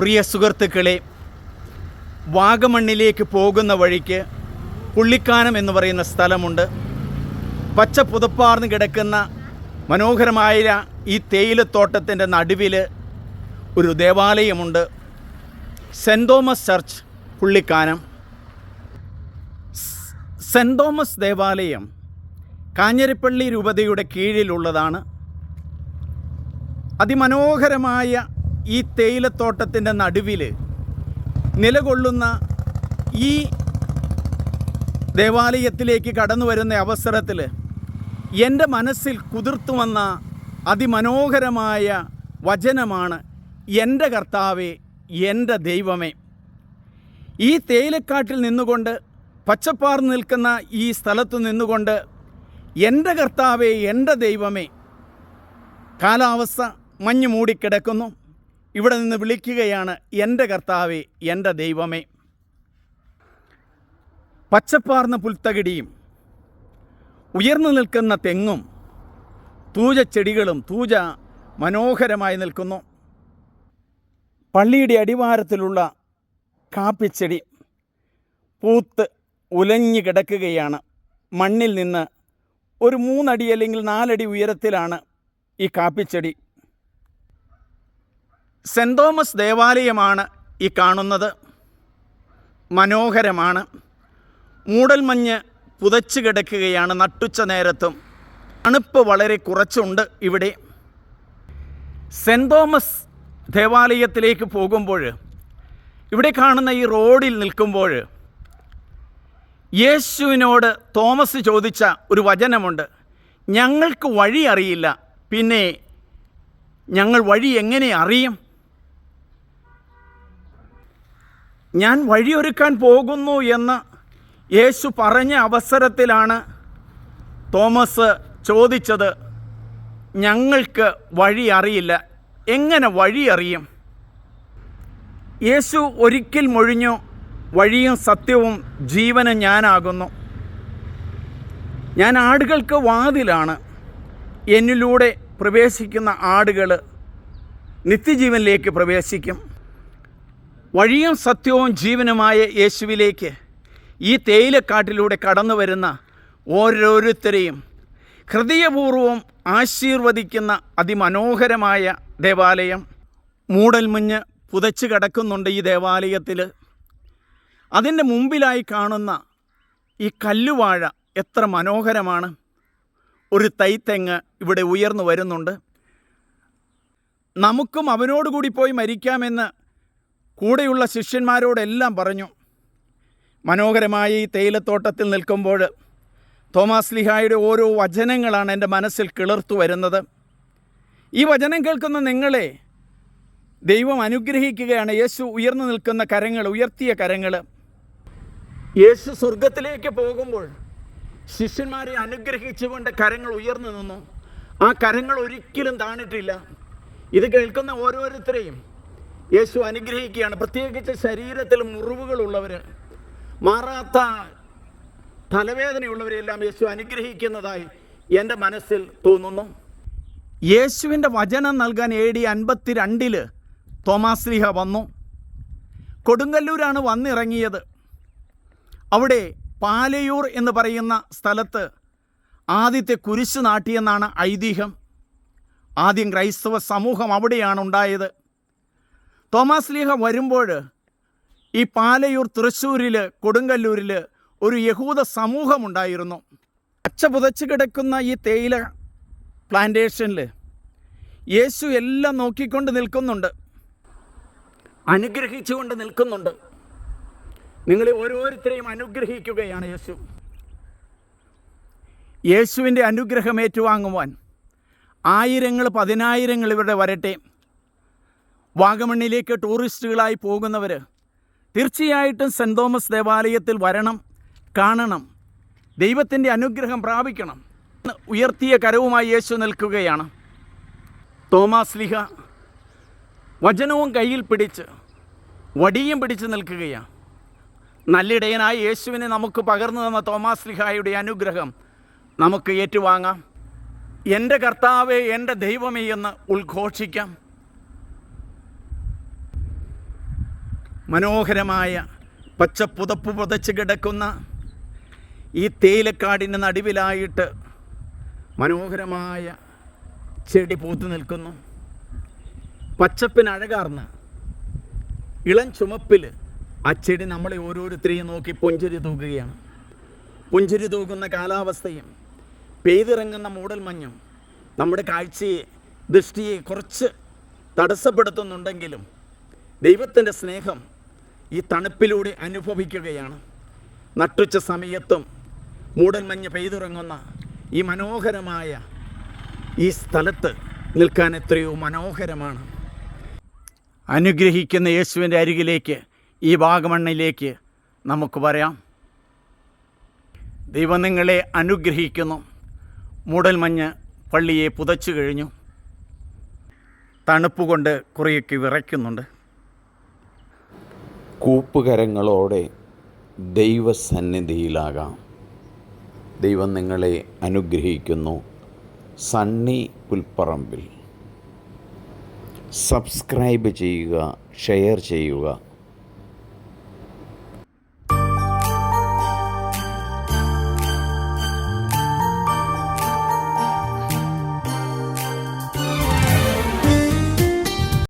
പ്രിയ സുഹൃത്തുക്കളെ വാഗമണ്ണിലേക്ക് പോകുന്ന വഴിക്ക് പുള്ളിക്കാനം എന്ന് പറയുന്ന സ്ഥലമുണ്ട്. പച്ച പുതപ്പാർന്ന് കിടക്കുന്ന മനോഹരമായ ഈ തേയിലത്തോട്ടത്തിന്റെ നടുവിൽ ഒരു ദേവാലയമുണ്ട്. Saint Thomas church Pullikkanam. Saint Thomas ദേവാലയം കാഞ്ഞിരപ്പള്ളി രൂപതയുടെ കീഴിലുള്ളതാണ്. അതിമനോഹരമായ ഈ തേയിലത്തോട്ടത്തിന്റെ നടുവിൽ നിലകൊള്ളുന്ന ഈ ദേവാലയത്തിലേക്ക് കടന്നു വരുന്ന അവസരത്തിൽ എന്റെ മനസ്സിൽ കുതിർത്തു വന്ന അതിമനോഹരമായ വചനമാണ് എന്റെ കർത്താവെ എന്റെ ദൈവമേ. ഈ തേയിലക്കാട്ടിൽ നിന്നുകൊണ്ട് പച്ചപ്പാർന്ന് നിൽക്കുന്ന ഈ സ്ഥലത്തു നിന്നുകൊണ്ട് എന്റെ കർത്താവെ എന്റെ ദൈവമേ. കാലാവസ്ഥ മഞ്ഞ് മൂടിക്കിടക്കുന്നു ഇവിടെ നിന്ന് വിളിക്കുകയാണ് എന്റെ കർത്താവെ എന്റെ ദൈവമേ. പച്ചപ്പാർന്ന പുൽത്തകിടിയും ഉയർന്നു നിൽക്കുന്ന തെങ്ങും തൂജ ചെടികളും തൂജ മനോഹരമായി നിൽക്കുന്നു. പള്ളിയുടെ അടിവാരത്തിലുള്ള കാപ്പിച്ചെടി പൂത്ത് ഉലഞ്ഞു കിടക്കുകയാണ്. മണ്ണിൽ നിന്ന് ഒരു മൂന്നടി അല്ലെങ്കിൽ നാലടി ഉയരത്തിലാണ് ഈ കാപ്പിച്ചെടി. സെന്റ് തോമസ് ദേവാലയമാണ് ഈ കാണുന്നത്. മനോഹരമാണ്. മൂടൽമഞ്ഞ് പുതച്ച് കിടക്കുകയാണ് നട്ടുച്ച നേരത്തും. തണുപ്പ് വളരെ കുറച്ചുണ്ട് ഇവിടെ. സെന്റ് തോമസ് ദേവാലയത്തിലേക്ക് പോകുമ്പോൾ ഇവിടെ കാണുന്ന ഈ റോഡിൽ നിൽക്കുമ്പോൾ യേശുവിനോട് തോമസ് ചോദിച്ച ഒരു വചനമുണ്ട്. ഞങ്ങൾക്ക് വഴി അറിയില്ല. പിന്നെ ഞങ്ങൾ വഴി എങ്ങനെ അറിയും? ഞാൻ വഴിയൊരുക്കാൻ പോകുന്നു എന്ന് യേശു പറഞ്ഞ അവസരത്തിലാണ് തോമസ് ചോദിച്ചത് ഞങ്ങൾക്ക് വഴി അറിയില്ല. എങ്ങനെ വഴി അറിയും? യേശു ഒരിക്കൽ മൊഴിഞ്ഞു വഴിയും സത്യവും ജീവനും ഞാനാകുന്നു. ഞാൻ ആടുകൾക്ക് വാതിലാണ്. എന്നിലൂടെ പ്രവേശിക്കുന്ന ആടുകൾ നിത്യജീവനിലേക്ക് പ്രവേശിക്കും. വഴിയും സത്യവും ജീവനുമായ യേശുവിലേക്ക് ഈ തേയിലക്കാട്ടിലൂടെ കടന്നു വരുന്ന ഓരോരുത്തരെയും ഹൃദയപൂർവം ആശീർവദിക്കുന്ന അതിമനോഹരമായ ദേവാലയം മൂടൽമഞ്ഞ് പുതച്ച് കിടക്കുന്നുണ്ട് ഈ ദേവാലയത്തിൽ. അതിന്റെ മുമ്പിലായി കാണുന്ന ഈ കല്ലുവാഴ എത്ര മനോഹരമാണ്. ഒരു തൈത്തെങ്ങ് ഇവിടെ ഉയർന്നു വരുന്നുണ്ട്. നമുക്കും അവനോടുകൂടി പോയി മരിക്കാമെന്ന് കൂടെയുള്ള ശിഷ്യന്മാരോടെല്ലാം പറഞ്ഞു മനോഹരമായ ഈ തേയിലത്തോട്ടത്തിൽ നിൽക്കുമ്പോൾ തോമാസ് ലിഹായുടെ ഓരോ വചനങ്ങളാണ് എന്റെ മനസ്സിൽ കിളിർത്തു വരുന്നത്. ഈ വചനം കേൾക്കുന്ന നിങ്ങളെ ദൈവം അനുഗ്രഹിക്കുകയാണ്. യേശു ഉയർന്നു നിൽക്കുന്ന കരങ്ങൾ ഉയർത്തിയ കരങ്ങൾ. യേശു സ്വർഗത്തിലേക്ക് പോകുമ്പോൾ ശിഷ്യന്മാരെ അനുഗ്രഹിച്ചുകൊണ്ട് കരങ്ങൾ ഉയർന്നു നിന്നു. ആ കരങ്ങൾ ഒരിക്കലും താണിട്ടില്ല. ഇത് കേൾക്കുന്ന ഓരോരുത്തരെയും യേശു അനുഗ്രഹിക്കുകയാണ്. പ്രത്യേകിച്ച് ശരീരത്തിൽ മുറിവുകളുള്ളവർ മാറാത്ത തലവേദനയുള്ളവരെല്ലാം യേശു അനുഗ്രഹിക്കുന്നതായി എന്റെ മനസ്സിൽ തോന്നുന്നു. യേശുവിന്റെ വചനം നൽകാൻ എ ഡി അൻപത്തി രണ്ടിൽ തോമാശ്രീഹ വന്നു. കൊടുങ്ങല്ലൂരാണ് വന്നിറങ്ങിയത്. അവിടെ പാലയൂർ എന്ന് പറയുന്ന സ്ഥലത്ത് ആദ്യത്തെ കുരിശ് നാട്ടിയെന്നാണ് ഐതിഹ്യം. ആദ്യം ക്രൈസ്തവ സമൂഹം അവിടെയാണ് ഉണ്ടായത്. തോമാസ് ലീഹ വരുമ്പോൾ ഈ പാലയൂർ തൃശ്ശൂരിൽ കൊടുങ്കല്ലൂരിൽ ഒരു യഹൂദ സമൂഹമുണ്ടായിരുന്നു. പച്ച പുതച്ച് കിടക്കുന്ന ഈ തേയില പ്ലാന്റേഷനിൽ യേശു എല്ലാം നോക്കിക്കൊണ്ട് നിൽക്കുന്നുണ്ട്. അനുഗ്രഹിച്ചുകൊണ്ട് നിൽക്കുന്നുണ്ട്. നിങ്ങളെ ഓരോരുത്തരെയും അനുഗ്രഹിക്കുകയാണ് യേശു. യേശുവിന്റെ അനുഗ്രഹം ഏറ്റുവാങ്ങുവാൻ ആയിരങ്ങൾ പതിനായിരങ്ങൾ ഇവിടെ വരട്ടെ. വാഗമണ്ണിലേക്ക് ടൂറിസ്റ്റുകളായി പോകുന്നവർ തീർച്ചയായിട്ടും സെന്റ് തോമസ് ദേവാലയത്തിൽ വരണം കാണണം ദൈവത്തിന്റെ അനുഗ്രഹം പ്രാപിക്കണം ഉയർത്തിയ കരവുമായി യേശു നിൽക്കുകയാണ്. തോമസ് ലിഹ വചനവും കയ്യിൽ പിടിച്ച് വടിയും പിടിച്ച് നിൽക്കുകയാണ്. നല്ലിടയനായ യേശുവിനെ നമുക്ക് പകർന്നു തന്ന തോമസ് ലിഹായുടെ അനുഗ്രഹം നമുക്ക് ഏറ്റുവാങ്ങാം. എന്റെ കർത്താവേ എന്റെ ദൈവമേ എന്ന് ഉദ്ഘോഷിക്കാം. മനോഹരമായ പച്ച പുതപ്പ് പുതച്ച് കിടക്കുന്ന ഈ തേയിലക്കാടിന്റെ നടുവിലായിട്ട് മനോഹരമായ ചെടി പൂത്തു നിൽക്കുന്നു. പച്ചപ്പിന് അഴകാർന്ന് ഇളം ചുമപ്പിൽ ആ ചെടി നമ്മളെ ഓരോരുത്തരെയും നോക്കി പുഞ്ചിരി തൂക്കുകയാണ്. പുഞ്ചിരി തൂക്കുന്ന കാലാവസ്ഥയും പെയ്തിറങ്ങുന്ന മൂടൽമഞ്ഞും നമ്മുടെ കാഴ്ചയെ ദൃഷ്ടിയെ കുറച്ച് തടസ്സപ്പെടുത്തുന്നുണ്ടെങ്കിലും ദൈവത്തിന്റെ സ്നേഹം ഈ തണുപ്പിലൂടെ അനുഭവിക്കുകയാണ്. നട്ടുച്ച സമയത്തും മൂടൽമഞ്ഞ് പെയ്തിറങ്ങുന്ന ഈ മനോഹരമായ ഈ സ്ഥലത്ത് നിൽക്കാൻ എത്രയോ മനോഹരമാണ്. അനുഗ്രഹിക്കുന്ന യേശുവിന്റെ അരികിലേക്ക് ഈ വാഗമണ്ണിലേക്ക് നമുക്ക് പറയാം ദൈവം നിങ്ങളെ അനുഗ്രഹിക്കുന്നു. മൂടൽമഞ്ഞ് പള്ളിയെ പുതച്ചു കഴിഞ്ഞു. തണുപ്പ് കൊണ്ട് കുറേയൊക്കെ വിറയ്ക്കുന്നുണ്ട്. കൂപ്പുകരങ്ങളോടെ ദൈവസന്നിധിയിലാകാം. ദൈവം നിങ്ങളെ അനുഗ്രഹിക്കുന്നു. സണ്ണി പുൽപ്പറമ്പിൽ. സബ്സ്ക്രൈബ് ചെയ്യുക ഷെയർ ചെയ്യുക.